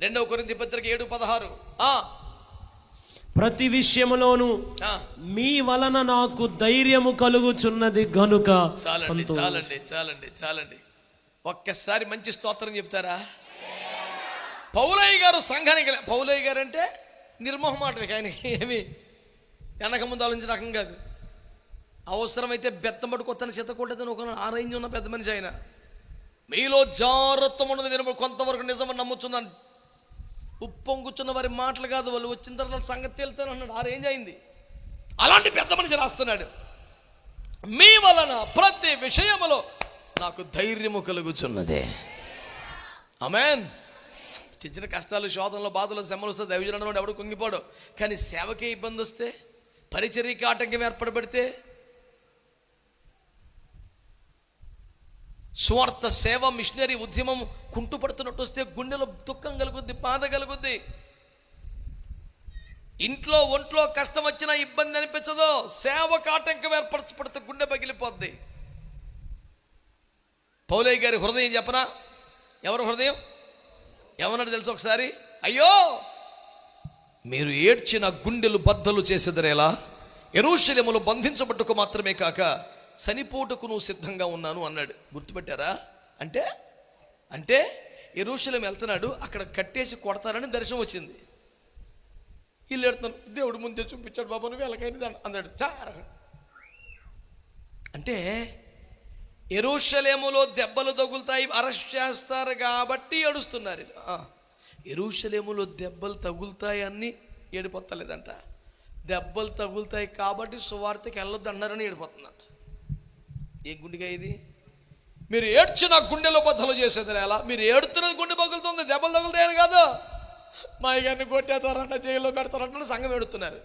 రెండవ కొరింథీ పత్రిక ఏడు పదహారు. ఆ, ప్రతి విషయములోను ఆ, మీ వలన నాకు ధైర్యము కలుగుచున్నది గనుక చాలండి చాలండి చాలండి చాలండి. ఒక్కసారి మంచి స్తోత్రం చెప్తారా? పౌలయ్య గారు సంఘానికి పౌలయ్య గారు అంటే నిర్మోహమాటవి ఆయనకి ఏమి వెనక ముందు ఆలోచించిన రకం కాదు. అవసరమైతే బెత్తం పట్టుకొత్తని చెత్తకూడదని ఒక ఆ రేంజ్ ఉన్న పెద్ద మనిషి ఆయన. మీలో జాగ్రత్తం ఉన్నది కొంతవరకు నిజమని నమ్ముతున్నాను ఉప్పొంగుచున్న వారి మాటలు కాదు వాళ్ళు వచ్చిన తర్వాత సంగతి తేలుతాను అన్నాడు. ఆ రేంజ్ అయింది. అలాంటి పెద్ద మనిషి రాస్తున్నాడు. మీ వలన ప్రతి విషయములో నాకు ధైర్యము కలుగుచున్నదే. అమెన్ చిన్న చిన్న కష్టాలు శోధనలు బాధలు శ్రమలు వస్తే దైవజనం ఎవడు కుంగిపోడు. కానీ సేవకే ఇబ్బంది వస్తే పరిచర్యకి ఆటంకం ఏర్పడబడితే స్వార్థ సేవ మిషనరీ ఉద్యమం కుంటుపడుతున్నట్టు వస్తే గుండెలో దుఃఖం కలుగుద్ది బాధ కలుగుద్ది. ఇంట్లో ఒంట్లో కష్టం వచ్చినా ఇబ్బంది అనిపించదు. సేవకు ఆటంకం ఏర్పరచబడితే గుండె పగిలిపోద్ది. పౌలయ్య గారి హృదయం చెప్పనా? ఎవరు హృదయం? ఏమన్నాడు తెలుసు ఒకసారి? అయ్యో! మీరు ఏడ్చిన గుండెలు బద్దలు చేసేదరేలా? ఎరుశల్యములు బంధించబట్టుకు మాత్రమే కాక చనిపోటుకు నువ్వు సిద్ధంగా ఉన్నాను అన్నాడు. గుర్తుపెట్టారా? అంటే అంటే ఎరుషలం వెళ్తున్నాడు అక్కడ కట్టేసి కొడతారని దర్శనం వచ్చింది. వీళ్ళు ఎడుతున్నాను దేవుడు ముందే చూపించాడు బాబు నువ్వు వెళ్ళకైనా అన్నాడు. చార అంటే ఎరుషలేములో దెబ్బలు తగులుతాయి అరెస్ట్ చేస్తారు కాబట్టి ఏడుస్తున్నారు ఎరుషలేములో దెబ్బలు తగులుతాయి అన్ని ఏడిపోతలేదంట. దెబ్బలు తగులుతాయి కాబట్టి సువార్తకి వెళ్ళొద్దు అన్నారని ఏడిపోతుందంట ఏ గుండెగా ఇది? మీరు ఏడ్చిన గుండెలో బద్దలు చేసేది ఎలా? మీరు ఏడుతున్నది గుండె పగులుతుంది దెబ్బలు తగులుతాయని కాదు. మా గారిని కొట్టేస్తారంట జైల్లో పెడతారంట సంఘం ఏడుతున్నారు.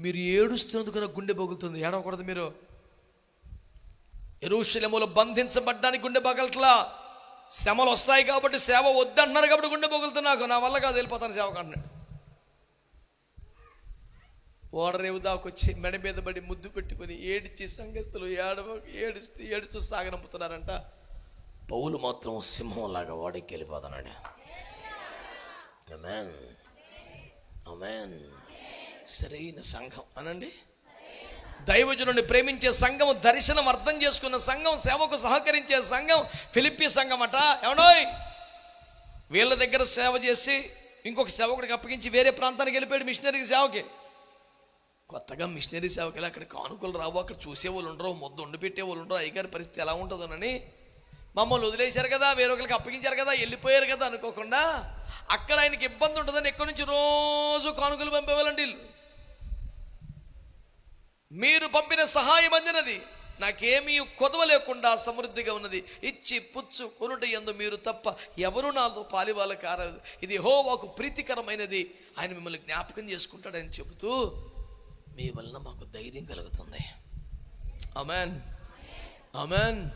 మీరు ఏడుస్తున్నందుకు నా గుండె పగులుతుంది ఏడవకూడదు మీరు. ఎరుషలేములో బంధించబడ్డానికి గుండె పగలట్లా? శ్రమలు వస్తాయి కాబట్టి సేవ వద్దంటున్నారు కాబట్టి గుండె పగులుతుంది నాకు. నా వల్ల కాదు వెళ్ళిపోతాను సేవకు అంటున్నాడు ఓడరేవు దాకొచ్చి మెడ మీద పడి ముద్దు పెట్టుకొని ఏడిచి సంఘస్థులు ఏడవ ఏడుస్తూ ఏడుస్తూ సాగనంపుతున్నారంట. పౌలు మాత్రం సింహంలాగా వాడికి వెళ్ళిపోతున్నాడు. అమెన్ అమెన్ సరైన సంఘం అనండి. దైవజనుడిని ప్రేమించే సంఘం దర్శనం అర్థం చేసుకున్న సంఘం సేవకు సహకరించే సంఘం ఫిలిప్పి సంఘం అట. ఏమనోయ్ వీళ్ళ దగ్గర సేవ చేసి ఇంకొక సేవకుడికి అప్పగించి వేరే ప్రాంతానికి వెళ్ళిపోయాడు మిషనరీ సేవకి. కొత్తగా మిషనరీ సేవకి అక్కడ కానుకలు రావు అక్కడ చూసే వాళ్ళు ఉండరు ముద్ద వండి పెట్టే వాళ్ళు ఉండరు. అయ్యగారి పరిస్థితి ఎలా ఉంటుందోనని మమ్మల్ని వదిలేశారు కదా వేరొకరికి అప్పగించారు కదా వెళ్ళిపోయారు కదా అనుకోకుండా అక్కడ ఆయనకి ఇబ్బంది ఉంటుందని ఎక్కడి నుంచి రోజు కానుకలు పంపేవాళ్ళండి వీళ్ళు. మీరు పంపిన సహాయం అందినది. నాకేమీ కొదవ లేకుండా సమృద్ధిగా ఉన్నది. ఇచ్చి పుచ్చు కొనుట ఎందు మీరు తప్ప ఎవరు నాతో పాలివాళ్ళు కారదు ఇది హోవాకు ప్రీతికరమైనది. ఆయన మిమ్మల్ని జ్ఞాపకం చేసుకుంటాడని చెబుతూ మీ వలన మాకు ధైర్యం కలుగుతుంది. అమెన్ అమెన్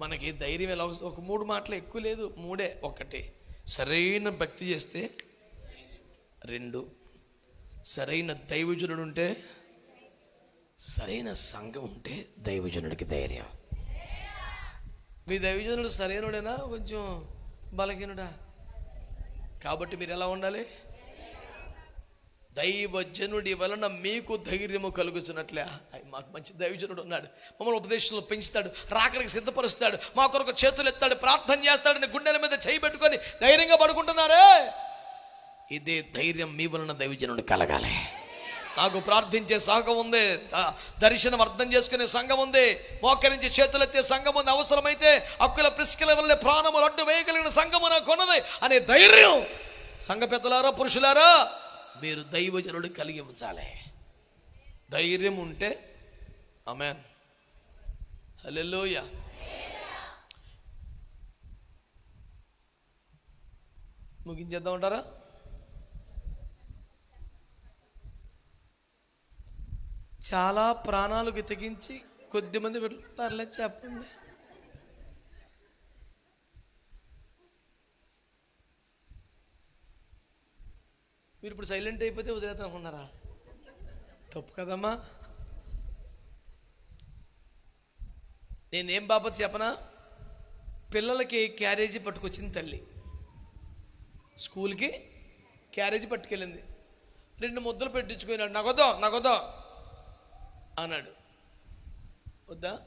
మనకి ధైర్యం ఎలా వస్తుంది? ఒక మూడు మాటలు ఎక్కువ లేదు మూడే ఒకటి. సరైన భక్తి చేస్తే రెండు. సరైన దైవజనుడు ఉంటే సరైన సంఘం ఉంటే దైవజనుడికి ధైర్యం. మీ దైవజనుడు సరైనడేనా? కొంచెం బలహీనుడా? కాబట్టి మీరు ఎలా ఉండాలి? దైవజనుడి వలన మీకు ధైర్యము కలుగుతున్నట్లే మాకు మంచి దైవజనుడు ఉన్నాడు. మమ్మల్ని ఉపదేశంలో పెంచుతాడు రాకడికి సిద్ధపరుస్తాడు మా కొరకు చేతులు ఎత్తాడు ప్రార్థన చేస్తాడని గుండెల మీద చేయి పెట్టుకొని ధైర్యంగా పడుకుంటున్నారే? ఇదే ధైర్యం మీ వలన దైవజనుడు కలగాలి. నాకు ప్రార్థించే సంఘం ఉంది దర్శనం అర్థం చేసుకునే సంఘం ఉంది మోకరించి చేతులెత్తే సంఘం ఉంది అవసరమైతే అక్కుల ప్రిస్కిల వల్ల ప్రాణములు అడ్డు వేయగలిగిన సంఘము నాకు ఉన్నది అనే ధైర్యం. సంఘ పెద్దలారా పురుషులారా మీరు దైవజనుడు కలిగి ఉంచాలి. ధైర్యం ఉంటే అమెన్ ముగించేద్దాం ముగించేద్దామంటారా చాలా ప్రాణాలకు తెగించి కొద్దిమంది పెట్టారులే చెప్పండి. మీరు ఇప్పుడు సైలెంట్ అయిపోతే వదిలేద్దాం అనుకున్నారా? తప్పు కదమ్మా. నేనేం బాబత్ చెప్పనా? పిల్లలకి క్యారేజీ పట్టుకొచ్చింది తల్లి. స్కూల్కి క్యారేజీ పట్టుకెళ్ళింది. రెండు ముద్దలు పెట్టించుకున్నాడు. నగదో నగదో అన్నాడు. వద్దా?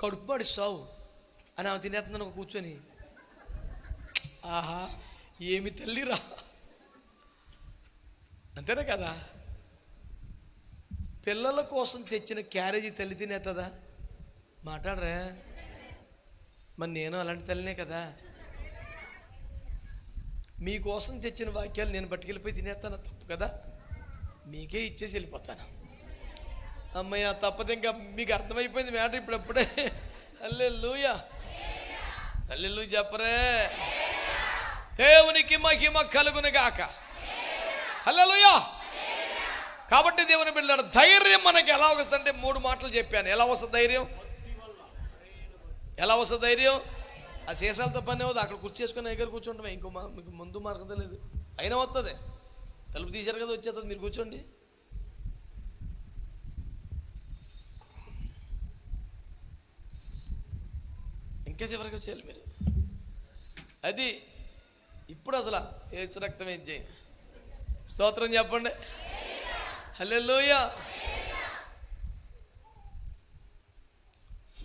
కడుపు సావు అని ఆమె తినేస్తున్నాను కూర్చొని. ఆహా ఏమి తల్లిరా? అంతేనే కదా? పిల్లల కోసం తెచ్చిన క్యారేజీ తల్లి తినేస్తుందా మాట్లాడరా. మరి నేను అలాంటి తల్లినే కదా? మీకోసం తెచ్చిన వాక్యాలు నేను పట్టుకెళ్ళిపోయి తినేస్తాను? తప్పు కదా? మీకే ఇచ్చేసి వెళ్ళిపోతాను. అమ్మయ్య తప్పదు ఇంకా మీకు అర్థమైపోయింది మ్యాటర్ ఇప్పుడు అప్పుడే అల్లే లూయా అల్లె చెప్పరే. దేవునికి మహిమ కలుగునగాక. గాక హలోయా కాబట్టి దేవుని బిడ్డలాడు ధైర్యం మనకి ఎలా వస్తుందంటే మూడు మాటలు చెప్పాను. ఎలా వస్తుంది ధైర్యం? ఎలా వస్తుంది ధైర్యం? ఆ శేషాలతో పని అవుతుంది అక్కడ కూర్చేసుకుని దగ్గర కూర్చుంటాం. ఇంకో మా మీకు ముందు మార్గం తెలియదు అయినా వస్తుంది. తలుపు తీశారు కదా వచ్చేస్తుంది. మీరు కూర్చోండి. ఇంకా చివరికి వచ్చేయాలి మీరు. అది ఇప్పుడు అసలు ఏ రక్తం ఏం చేయి? స్తోత్రం చెప్పండి. హల్లెలూయా.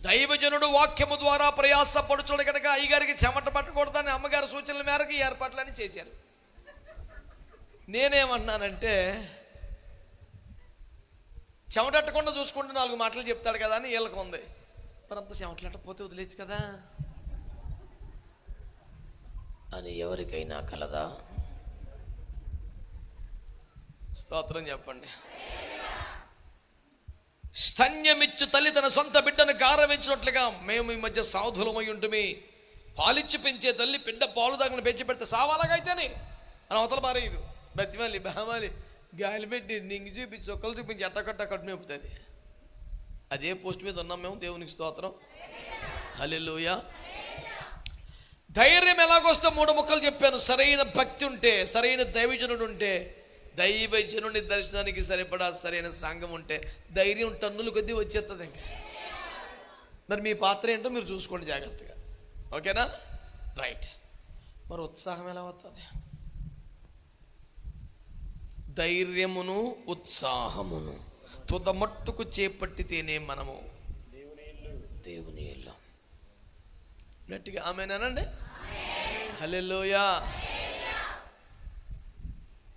దైవజనుడు వాక్యము ద్వారా ప్రయాసపడుచుడు కనుక అయ్యగారికి చెమట పట్టకూడదని అమ్మగారి సూచనల మేరకు ఈ ఏర్పాట్లన్నీ చేశారు. నేనేమన్నానంటే చెమటట్టకుండా చూసుకుంటూ నాలుగు మాటలు చెప్తాడు కదా అని వీళ్ళకు ఉంది. మరి అంత చెమటలట్టపోతే వదిలేచ్చు కదా? అని ఎవరికైనా కలదా? స్తోత్రం చెప్పండి. స్తన్యమిచ్చు తల్లి తన సొంత బిడ్డను గారవించినట్లుగా మేము ఈ మధ్య సాధులమై ఉంటుమి. పాలిచ్చి పెంచే తల్లి బిడ్డ పాలు దాగిన పెంచి పెడితే సావాలాగైతేనే అని అవతల మారేది బతిమాలి బహమాలి గాలి పెట్టి నింగి చూపించి ఒక్కలు చూపించి ఎట్టకట్ట కట్టు మేపుతుంది. అదే పోస్ట్ మీద ఉన్నాం మేము దేవునికి స్తోత్రం. హలెలుయ ధైర్యం ఎలాగొస్తే మూడు ముక్కలు చెప్పాను. సరైన భక్తి ఉంటే సరైన దైవజనుడు ఉంటే దైవజనుడి దర్శనానికి సరిపడా సరైన సంఘం ఉంటే ధైర్యం టన్నులు కొద్దీ వచ్చేస్తుంది ఇంకా. మరి మీ పాత్ర ఏంటో మీరు చూసుకోండి జాగ్రత్తగా. ఓకేనా? రైట్. మరి ఉత్సాహం ఎలా వస్తుంది ధైర్యమును ఉత్సాహమును తుదమట్టుకు చేపట్టితేనే మనము దేవుని ఇల్లు. గట్టిగా ఆమెనానండి హలెలోయా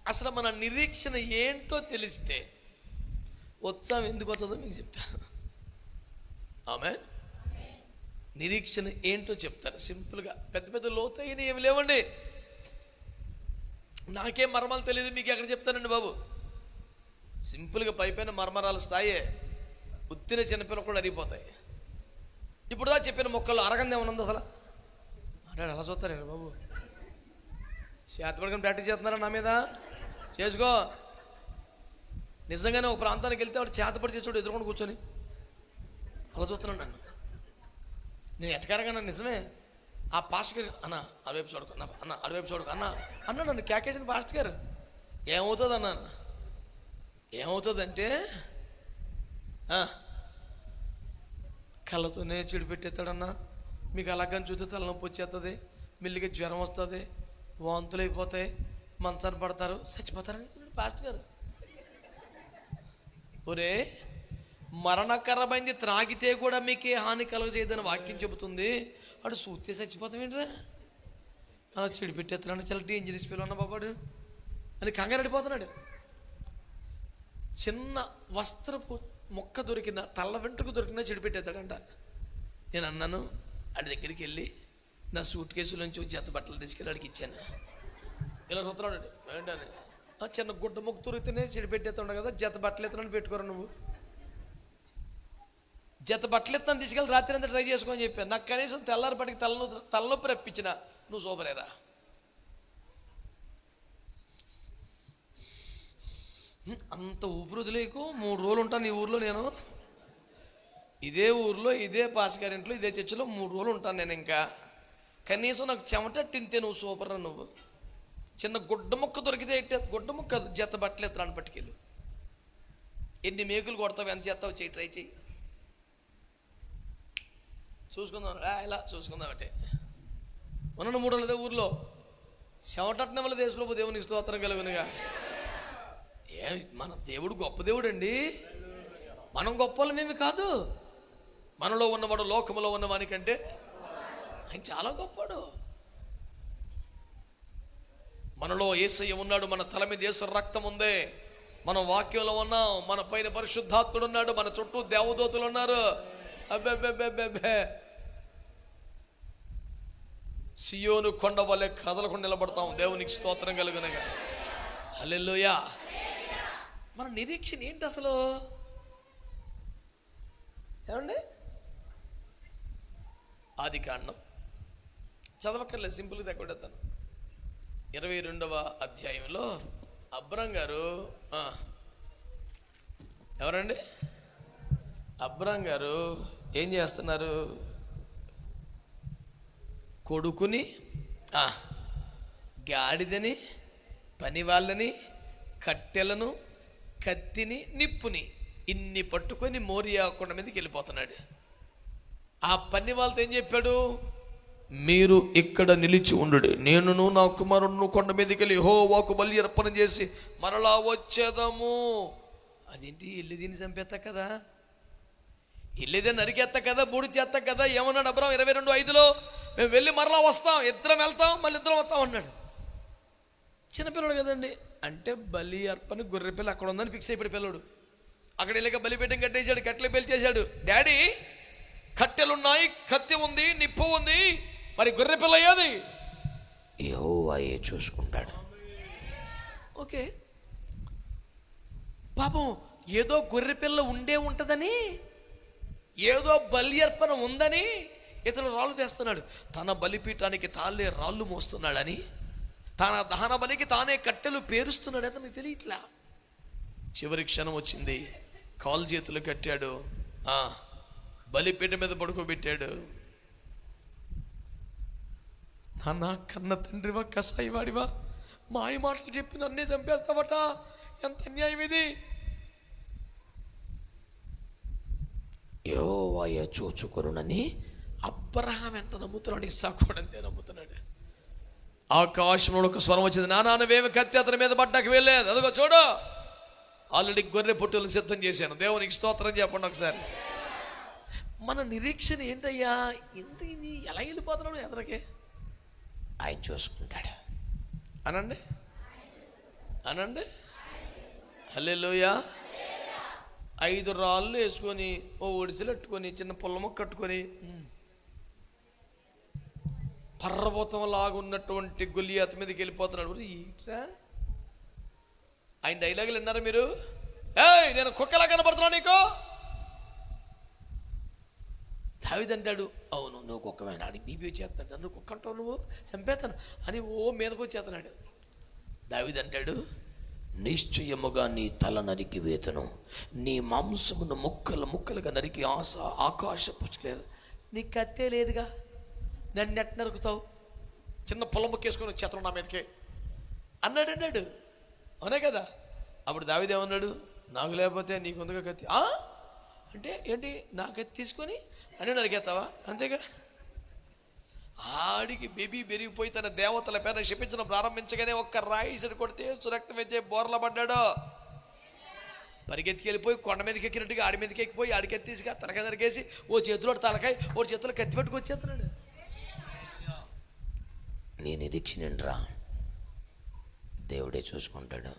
అసలు మన నిరీక్షణ ఏంటో తెలిస్తే ఉత్సాహం ఎందుకు వస్తుందో మీకు చెప్తాను ఆమె నిరీక్షణ ఏంటో చెప్తాను. సింపుల్గా పెద్ద పెద్ద లోతైన ఏమి లేవండి. నాకేం మర్మాలు తెలియదు మీకు ఎక్కడ చెప్తానండి బాబు? సింపుల్గా పైపైన మర్మరాల స్థాయే. ఉత్తిన చిన్నపిల్లలు కూడా అరిగిపోతాయి. ఇప్పుడు దా చెప్పిన మొక్కలు ఏమన్నా ఉన్నది అసలు? అంటే అలా చూస్తారండి బాబు? శాతపడకం ప్రాక్టీస్ చేస్తున్నారా నా మీద? చేసుకో నిజంగానే ఒక ప్రాంతానికి వెళ్తే వాడు చేతపడి చేసాడు ఎదురుకొని కూర్చొని అలా చూస్తున్నాడు నన్ను. నేను ఎటకారంగా నన్ను నిజమే. ఆ పాస్ట్ గారు అన్న అటువైపు చూడకు అన్న అన్న అటువైపు చూడకు అన్న అన్నాడు నన్ను క్యాకేసిన పాస్ట్ గారు. ఏమవుతుంది అన్నాను. ఏమవుతుందంటే కళ్ళతోనే చెడు పెట్టేస్తాడన్నా. మీకు అలాగని చూస్తే తలనొప్పి వచ్చేస్తుంది మెల్లిగా జ్వరం వస్తుంది వాంతులు అయిపోతాయి మంచాన్ని పడతారు. చచ్చిపోతారని పాస్టర్ గారు. ఒరే మరణకరమైంది త్రాగితే కూడా మీకే హాని కలగజేయదని వాక్యం చెబుతుంది. వాడు సూతే చచ్చిపోతామేంట్రా అలా చెడు పెట్టేస్తున్నాడు చాలా డేంజరస్ ఫీల్ అన్న బాబాడు. అని కంగారడిపోతున్నాడు చిన్న వస్త్రపు మొక్క దొరికిన తల్ల వెంట్రుకు దొరికినా చెడు పెట్టేస్తాడంట నేను అన్నాను ఆడి దగ్గరికి వెళ్ళి నా సూట్ కేసులోంచి జత బట్టలు తీసుకెళ్ళి ఆడికి ఇచ్చాను ఇలా చూస్తున్నాడు ఏంటని చిన్న గుడ్డ ముక్కు తురిగితేనే చెడు పెట్టేస్తాడు కదా జత బట్టలు ఎత్తున్నాను పెట్టుకోరు నువ్వు? జత బట్టలు ఎత్తాను తీసుకెళ్ళి రాత్రి అంతా ట్రై చేసుకొని చెప్పాను. నాకు కనీసం తెల్లారి పటికి తలనొప్పి తలనొప్పి రప్పించిన నువ్వు సూపరేరా అంత ఊపిరి లేకు మూడు రోజులు ఉంటాను ఈ ఊర్లో నేను. ఇదే ఊర్లో ఇదే పాస్గారింట్లో ఇదే చర్చిలో మూడు రోజులు ఉంటాను నేను ఇంకా. కనీసం నాకు చెమట తింటే నువ్వు సూపర్ నువ్వు. చిన్న గుడ్డ ముక్క దొరికితే ఎట్టే గుడ్డ ముక్క జత బట్టలు ఎత్తాను పట్టుకెళ్ళు. ఎన్ని మేకులు కొడతావు ఎంత చేస్తావు చేయి ట్రై చేయి చూసుకుందాం ఇలా చూసుకుందాం అంటే. ఉన్న మూడు రోజులు అదే ఊర్లో. వల్ల దేశప్రభు దేవునికి స్తోత్రం కలుగునుగా. ఏ మన దేవుడు గొప్ప దేవుడు అండి మనం గొప్పలమేమి కాదు. మనలో ఉన్నవాడు లోకంలో ఉన్నవానికంటే ఆయన చాలా గొప్పడు మనలో ఏసయ్య ఉన్నాడు మన తల మీద ఏసు రక్తం ఉంది. మనం వాక్యంలో ఉన్నాం మన పైన పరిశుద్ధాత్ముడు ఉన్నాడు మన చుట్టూ దేవదూతలు ఉన్నారు. అబ్బెబ్బెబ్బెబ్బెబ్బే. సియోను కొండ వల్లే కదలకుండా నిలబడతాం. దేవునికి స్తోత్రం కలుగునగా. హల్లెలూయా. మన నిరీక్షణ ఏంటి అసలు? ఏమండి? ఆది కాండం. చదవక్కర్లేదు సింపుల్గా తగ్గొడతాను ఇరవై రెండవ అధ్యాయంలో అబ్రం గారు ఎవరండి? అబ్రం గారు ఏం చేస్తున్నారు? కొడుకుని గాడిదని పని వాళ్ళని కట్టెలను కత్తిని నిప్పుని ఇన్ని పట్టుకొని మోరియా కొండ మీదకి వెళ్ళిపోతున్నాడు. ఆ పని వాళ్ళతో ఏం చెప్పాడు? మీరు ఇక్కడ నిలిచి ఉండు నేనును నా కుమారుడును కొండ మీదకి వెళ్ళి హో వాకు బలి అర్పణ చేసి మరలా వచ్చేదాము. అదేంటి ఇల్లు దీన్ని చంపేస్తా కదా? ఇల్లేదే నరికేస్తా కదా బూడి చేస్తా కదా? ఏమన్నాడు అబ్రాం ఇరవై రెండు ఐదులో? మేము వెళ్ళి మరలా వస్తాం ఇద్దరం వెళ్తాం మళ్ళీ ఇద్దరం వస్తాం అన్నాడు. చిన్నపిల్లడు కదండి. అంటే బలి అర్పణ గొర్రె పిల్ల అక్కడ ఉందని ఫిక్స్ అయిపోయి పిల్లడు. అక్కడ వెళ్ళక బలిపీఠం కట్టేశాడు కట్టెలు పేల్చేశాడు. డాడీ కట్టెలున్నాయి కత్తి ఉంది నిప్పు ఉంది మరి గొర్రె పిల్ల అయ్యేది యెహోవాయే చూసుకుంటాడు. ఓకే. పాపం ఏదో గొర్రె పిల్ల ఉండే ఉంటదని ఏదో బలి అర్పణ ఉందని ఇతను రాళ్ళు తెస్తున్నాడు. తన బలిపీఠానికి తాళ్ళే రాళ్ళు మోస్తున్నాడని తన దహన బలికి తానే కట్టెలు పేరుస్తున్నాడు అతనికి తెలియట్లా? చివరి క్షణం వచ్చింది. కాలు చేతులు కట్టాడు. ఆ బలిపీఠ మీద పడుకోబెట్టాడు. నాన్న కన్న తండ్రివా కసాయివాడివా మాయ మాటలు చెప్పి నన్నే చంపేస్తావట. ఎంత అన్యాయం ఇది? యోవయ చూచుకొనునని అబ్రహాం ఎంత నమ్ముతున్నాడు ఇస్సాకు కూడా అంతే నమ్ముతున్నాడు? ఆకాశంలో ఒక స్వరం వచ్చింది నానా నువ్వేమి కత్తి అతని మీద పడ్డాక వెళ్ళలేదు? అదిగో చూడు. ఆల్రెడీ గొర్రె పొట్టులను సిద్ధం చేశాను. దేవునికి స్తోత్రం చెప్పండి ఒకసారి. మన నిరీక్షణ ఏంటయ్యా? ఇంత ఎలా వెళ్ళిపోతున్నాడు ఎదరకే? ఆయన చూసుకుంటాడు. అనండి? అనండి? హల్లెలూయా. ఐదు రాళ్ళు వేసుకొని ఓ ఒడిసెలు కట్టుకొని చిన్న పుల్లము కట్టుకొని పర్వతం లాగున్నటువంటి గొలియాత మీదకి వెళ్ళిపోతున్నాడు. ఒరేయ్, ఈట్రా ఆయన డైలాగులు విన్నారా మీరు? ఏయ్ నేను కుక్కలా కనబడుతున్నా నీకు? దావిదంటాడు అవును నువ్వు కుక్కమేనా అని బీబీ వచ్చేస్తాడు నన్ను కుక్క అంటావు నువ్వు? చంపేస్తాను. అని ఓ మీదకు వచ్చేస్తున్నాడు దావిదంటాడు నిశ్చయముగా నీ తల నరికి వేతను. నీ మాంసమును ముక్కలు ముక్కలుగా నరికి ఆశ ఆకాశ పుచ్చలేదు. నీ కత్తే లేదుగా? నన్ను ఎట్ నరుకుతావు? చిన్న పొలం ముక్కేసుకొని చేతను నా మీదకే. అన్నాడు అన్నాడు అవునే కదా? అప్పుడు దావిదేమన్నాడు నాకు లేకపోతే నీకు ముందుగా కత్తి. "ఆ?" అంటే ఏంటి? నా కత్తి తీసుకొని అని నరికేస్తావా? అంతేగా? ఆడికి బేబీ పెరిగిపోయి తన దేవతల పేర శపించడం ప్రారంభించగానే ఒక్క రాయి ఇసడు కొడితే సురక్తం వచ్చే బోర్ల పడ్డాడు. పరిగెత్తికి వెళ్ళిపోయి కొండ మీదకి ఎక్కినట్టుగా ఆడి మీదకి ఎక్కిపోయి ఆడికి ఎత్తేసిగా తలకాయ నరికేసి ఓ చేతిలో తలకాయ ఓ చేతిలో కత్తి పెట్టుకు వచ్చేస్తున్నాడు. నీ నిరీక్షణరా దేవుడే చూసుకుంటాడు.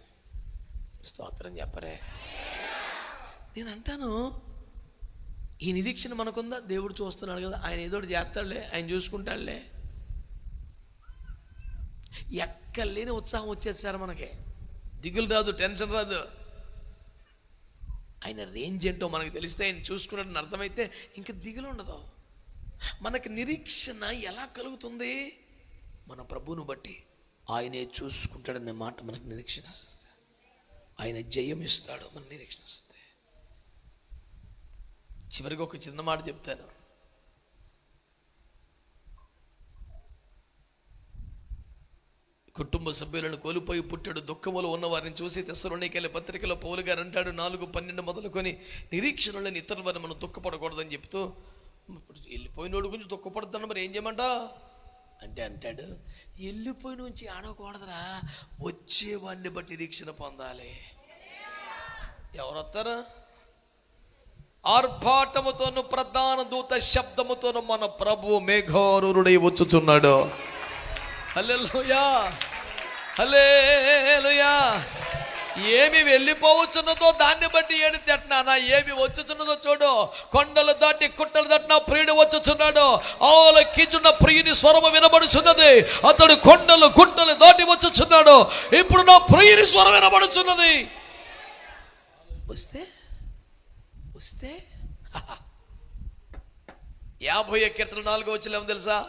స్తోత్రం చెప్పరే. నేను అంటాను ఈ నిరీక్షణ మనకుందా? దేవుడు చూస్తున్నాడు కదా. ఆయన ఏదో ఒకటి చేస్తాడులే ఆయన చూసుకుంటాడులే. ఎక్కలేని ఉత్సాహం వచ్చేది సార్ మనకి. దిగులు రాదు టెన్షన్ రాదు. ఆయన రేంజ్ ఏంటో మనకు తెలిస్తే ఆయన చూసుకున్నాడని అర్థమైతే ఇంకా దిగులు ఉండదు. మనకి నిరీక్షణ ఎలా కలుగుతుంది? మన ప్రభువును బట్టి ఆయనే చూసుకుంటాడనే మాట మనకు నిరీక్షణ. ఇస్తుంది ఆయన జయం ఇస్తాడు మన నిరీక్షణ. ఇస్తుంది చివరికి ఒక చిన్న మాట చెప్తాను. కుటుంబ సభ్యులను కోల్పోయి పుట్టాడు దుఃఖములు ఉన్న వారిని చూసి తెస్సలోనికెళ్ళి పత్రికలో పౌలు గారు అంటాడు నాలుగు పన్నెండు మొదలుకొని నిరీక్షణలని ఇతరుల వారిని మనం దుఃఖపడకూడదని చెప్తూ ఇప్పుడు వెళ్ళిపోయినోడు గురించి దుఃఖపడుతున్నాం మరి ఏం చేయమంటా? అంటే అంటాడు వెళ్ళిపోయిన నుంచి ఆడకూడదురా వచ్చేవాడిని బట్టి నిరీక్షణ పొందాలి. ఎవరు ఆర్భాటముతోను ప్రధాన దూత శబ్దముతోను మన ప్రభు మేఘారుడై వచ్చుచున్నాడు. హల్లెలూయా! హల్లెలూయా! ఏమి వెళ్ళిపోవచ్చున్నదో దాన్ని బట్టి ఏడు తిట్టినానా ఏమి వచ్చుచున్నదో చూడు. కొండలు దాటి కుట్టలు దాటిన ప్రియుడు వచ్చుచున్నాడు. ఆలకించున్న ప్రియుని స్వరము వినబడుచున్నది. అతడు కొండలు గుట్టలు దాటి వచ్చుచున్నాడు. ఇప్పుడు నా ప్రియుని స్వరం వినబడుచున్నది. వస్తే వస్తే? యాభై కీర్తన నాలుగో వచ్చిన తెలుసా?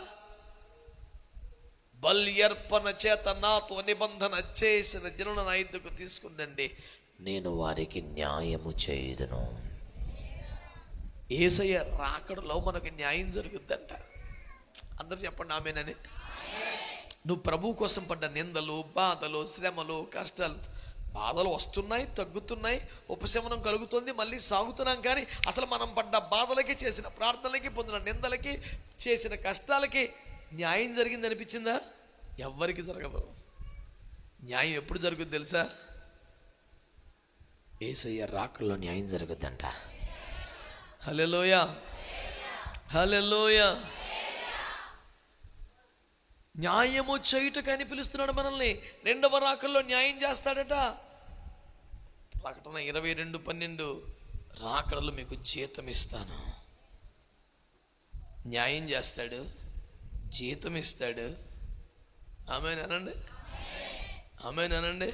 బల్యర్పణ చేత నాతో నిబంధన చేసిన దినను నా ఇద్దకు తీసుకుందండి. నేను వారికి న్యాయము చేయదును. ఏసయ్య రాకడలో మనకు న్యాయం జరుగుద్దంట. అందరు చెప్పండి ఆమెనని. నువ్వు ప్రభు కోసం పడ్డ నిందలు బాధలు శ్రమలు కష్టాలు బాధలు వస్తున్నాయి తగ్గుతున్నాయి ఉపశమనం కలుగుతుంది మళ్ళీ సాగుతున్నాం కానీ అసలు మనం పడ్డ బాధలకి చేసిన ప్రార్థనలకి పొందిన నిందలకి చేసిన కష్టాలకి న్యాయం జరిగింది అనిపించిందా ఎవ్వరికి జరగదు. న్యాయం ఎప్పుడు జరుగుద్ది తెలుసా? ఏసయ్య రాకల్లో న్యాయం జరుగుద్దంట. హలెలోయ హలెలోయ న్యాయము చేయుటకని పిలుస్తున్నాడు మనల్ని. రెండవ రాకల్లో న్యాయం చేస్తాడట. ప్రకటన ఇరవై రెండు పన్నెండు. రాకడలు మీకు జీతం ఇస్తాను. న్యాయం చేస్తాడు. జీతం ఇస్తాడు. ఆమెనండి ఆమెనండి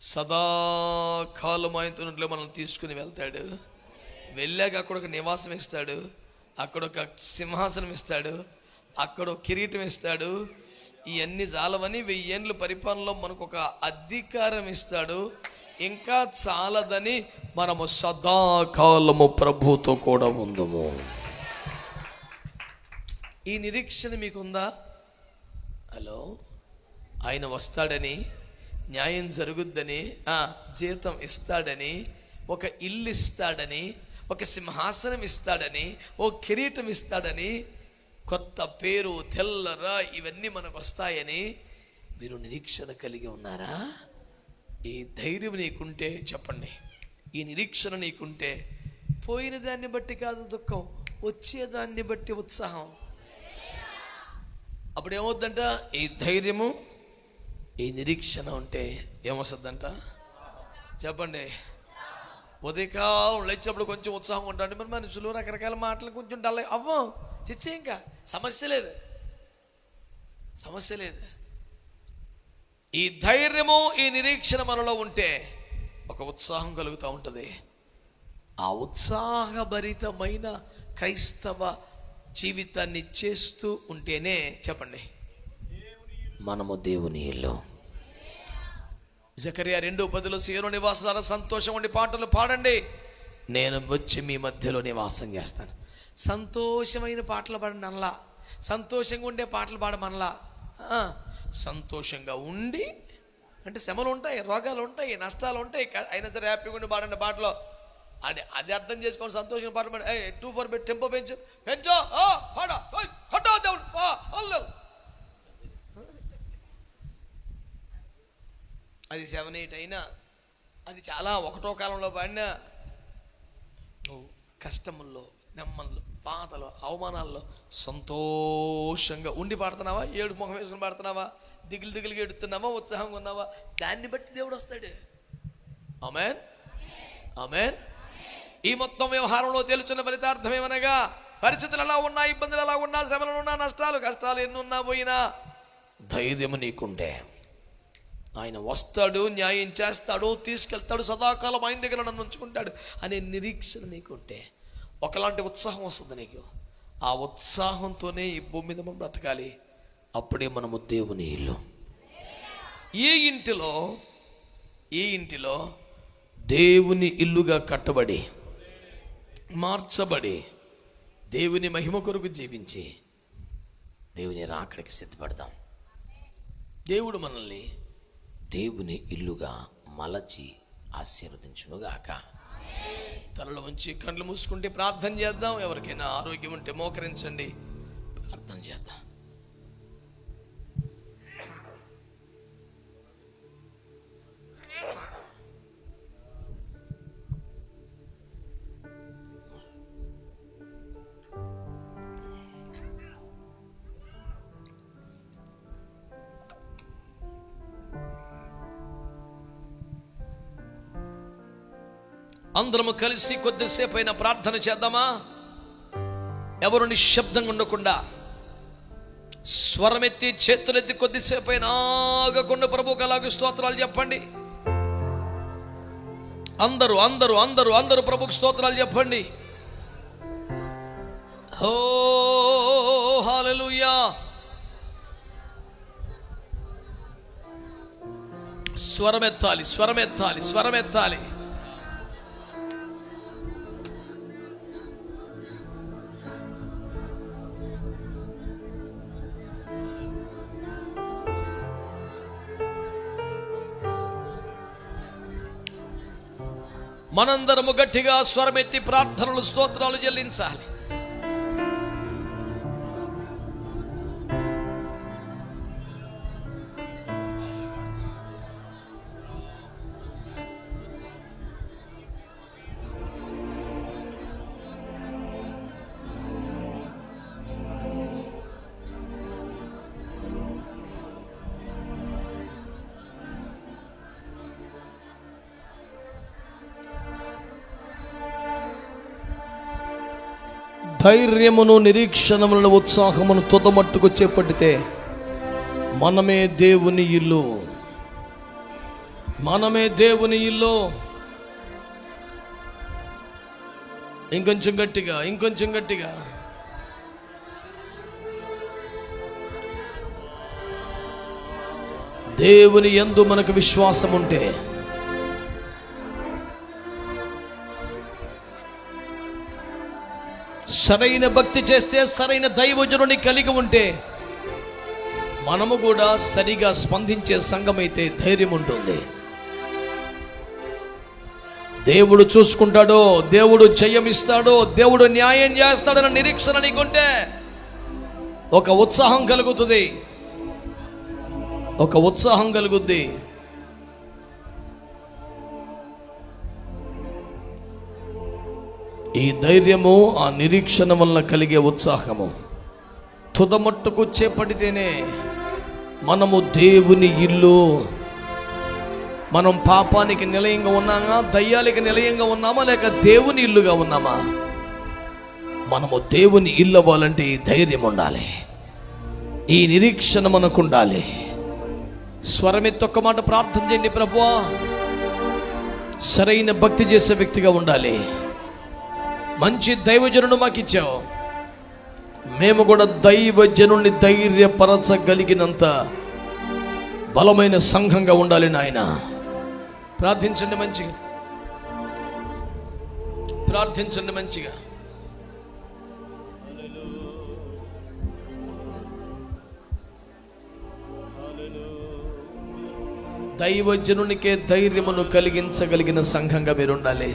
సదాకాలం ఆయనతో మనల్ని తీసుకుని వెళ్తాడు. వెళ్ళాక అక్కడ ఒక నివాసం ఇస్తాడు. అక్కడ ఒక సింహాసనం ఇస్తాడు. అక్కడ కిరీటం ఇస్తాడు. ఇవన్నీ జాలవని వెయ్యేండ్ల పరిపాలనలో మనకు ఒక అధికారం ఇస్తాడు. ఇంకా చాలదని మనము సదాకాలము ప్రభుతో కూడా ఉందము. ఈ నిరీక్షణ మీకుందా? హలో? ఆయన వస్తాడని న్యాయం జరుగుద్దని జీతం ఇస్తాడని ఒక ఇల్లు ఇస్తాడని ఒక సింహాసనం ఇస్తాడని ఓ కిరీటం ఇస్తాడని కొత్త పేరు తెల్లరా ఇవన్నీ మనకు వస్తాయని మీరు నిరీక్షణ కలిగి ఉన్నారా? ఈ ధైర్యం నీకుంటే చెప్పండి. ఈ నిరీక్షణ నీకుంటే పోయిన దాన్ని బట్టి కాదు దుఃఖం వచ్చేదాన్ని బట్టి ఉత్సాహం. అప్పుడు ఏమవుద్దంట? ఈ ధైర్యము ఈ నిరీక్షణ ఉంటే ఏమొస్తుందంట? చెప్పండి. ఉదయకాలం లేచినప్పుడు కొంచెం ఉత్సాహం ఉంటాడు. మరి మనుషులు రకరకాల మాటలు కొంచెం డల్ అవ్వం చర్చ ఇంకా. సమస్య లేదు. సమస్య లేదు. ఈ ధైర్యము ఈ నిరీక్షణ మనలో ఉంటే ఒక ఉత్సాహం కలుగుతూ ఉంటుంది. ఆ ఉత్సాహభరితమైన క్రైస్తవ జీవితాన్ని చేస్తూ ఉంటేనే చెప్పండి. మనము దేవుని ఇల్లు. జకరియా రెండు పదిలో సీను నివాసాల సంతోషం ఉండి పాటలు పాడండి. నేను వచ్చి మీ మధ్యలో నివాసం చేస్తాను. సంతోషమైన పాటలు పాడండి అనలా. సంతోషంగా ఉండే పాటలు పాడమనలా. సంతోషంగా ఉండి అంటే శ్రమలు ఉంటాయి రోగాలు ఉంటాయి నష్టాలు ఉంటాయి అయినా సరే హ్యాపీగా ఉండి పాడండి పాటలో. అది అది అర్థం చేసుకోండి సంతోషంగా పాటలు పాడి టూ ఫోర్ పెట్టి టెంపో పెంచు. పెంచో. ఆ, పాడ. దేవుడు ఆ, అల్లు. అది సెవెన్ ఎయిట్ అయినా అది చాలా ఒకటో కాలంలో పాడినా నువ్వు కష్టముల్లో నెమ్మల్లో బాధలో అవమానాల్లో సంతోషంగా ఉండి పాడుతున్నావా? ఏడు ముఖం వేసుకుని పాడుతున్నావా? దిగులు దిగులుగా ఎడుతున్నావా ఉత్సాహంగా ఉన్నావా? దాన్ని బట్టి దేవుడు వస్తాడే. ఆమెన్? ఆమెన్? ఈ మొత్తం వ్యవహారంలో తేలుచున్న ఫలితార్థం ఏమనగా పరిస్థితులు ఎలా ఉన్నా ఇబ్బందులు ఎలా ఉన్నా శ్రమలు ఉన్నా నష్టాలు కష్టాలు ఎన్నున్నా పోయినా ధైర్యము నీకుంటే ఆయన వస్తాడు న్యాయం చేస్తాడు తీసుకెళ్తాడు సదాకాలం ఆయన దగ్గర నన్ను ఉంచుకుంటాడు అనే నిరీక్షణ నీకుంటే ఒకలాంటి ఉత్సాహం వస్తుంది నీకు. ఆ ఉత్సాహంతోనే ఈ భూమి మీద మనం బ్రతకాలి. అప్పుడే మనము దేవుని ఇల్లు. ఏ ఇంటిలో ఏ ఇంటిలో దేవుని ఇల్లుగా కట్టబడి మార్చబడి దేవుని మహిమ కొరకు జీవించి దేవుని రాకడికి సిద్ధపడదాం. దేవుడు మనల్ని దేవుని ఇల్లుగా మలచి ఆశీర్వదించునుగాక. తలలో ఉంచి కళ్ళు మూసుకుంటే ప్రార్థన చేద్దాం. ఎవరికైనా ఆరోగ్యం ఉంటే మోకరించండి. ప్రార్థన చేద్దాం. అందరము కలిసి కొద్దిసేపు అయినా ప్రార్థన చేద్దామా? ఎవరు నిశ్శబ్దంగా ఉండకుండా స్వరమెత్తి చేతులెత్తి కొద్దిసేపు అయినా ఆగకుండా ప్రభుకు అలాగే స్తోత్రాలు చెప్పండి. అందరూ అందరూ అందరూ అందరూ ప్రభుకు స్తోత్రాలు చెప్పండి. హో హల్లెలూయా. స్వరమెత్తాలి స్వరమెత్తాలి స్వరమెత్తాలి. మనందరము గట్టిగా స్వరమెత్తి ప్రార్థనలు స్తోత్రాలు చెల్లించాలి. ధైర్యమును నిరీక్షణములను ఉత్సాహమును తుదమట్టుకు చేపట్టితే మనమే దేవుని ఇల్లు. మనమే దేవుని ఇల్లు. ఇంకొంచెం గట్టిగా ఇంకొంచెం గట్టిగా. దేవుని ఎందు మనకు విశ్వాసం ఉంటే సరైన భక్తి చేస్తే సరైన దైవజనుని కలిగి ఉంటే మనము కూడా సరిగా స్పందించే సంఘమైతే ధైర్యం ఉంటుంది. దేవుడు చూసుకుంటాడో దేవుడు జయమిస్తాడో దేవుడు న్యాయం చేస్తాడన్న నిరీక్షణ నీకుంటే ఒక ఉత్సాహం కలుగుతుంది. ఒక ఉత్సాహం కలుగుద్ది. ఈ ధైర్యము ఆ నిరీక్షణ వల్ల కలిగే ఉత్సాహము. తుదమట్టుకు చేపడితేనే మనము దేవుని ఇల్లు. మనం పాపానికి నిలయంగా ఉన్నామా దయ్యాలకి నిలయంగా ఉన్నామా లేక దేవుని ఇల్లుగా ఉన్నామా? మనము దేవుని ఇల్లు అవ్వాలంటే ఈ ధైర్యం ఉండాలి. ఈ నిరీక్షణ మనకు ఉండాలి. స్వరమెత్తి ఒక్క మాట ప్రార్థన చేయండి ప్రభువా. సరైన భక్తి చేసే వ్యక్తిగా ఉండాలి. మంచి దైవజనుడు మాకు ఇచ్చావు మేము కూడా దైవజనుని ధైర్యపరచగలిగినంత బలమైన సంఘంగా ఉండాలి నాయన. ప్రార్థించండి మంచిగా. ప్రార్థించండి మంచిగా. దైవజనునికే ధైర్యమును కలిగించగలిగిన సంఘంగా మీరు ఉండాలి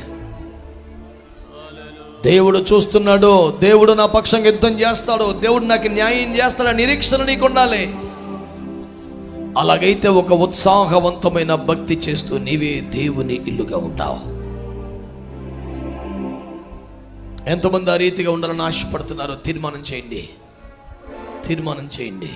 దేవుడు చూస్తున్నాడు. దేవుడు నా పక్షంగా యుద్ధం చేస్తాడు. దేవుడు నాకు న్యాయం చేస్తాడు. నిరీక్షణ నీకు ఉండాలి అలాగైతే ఒక ఉత్సాహవంతమైన భక్తి చేస్తూ నీవే దేవుని ఇల్లుగా ఉంటావు. ఎంతమంది ఆ రీతిగా ఉండాలని ఆశపడుతున్నారో తీర్మానం చేయండి. తీర్మానం చేయండి.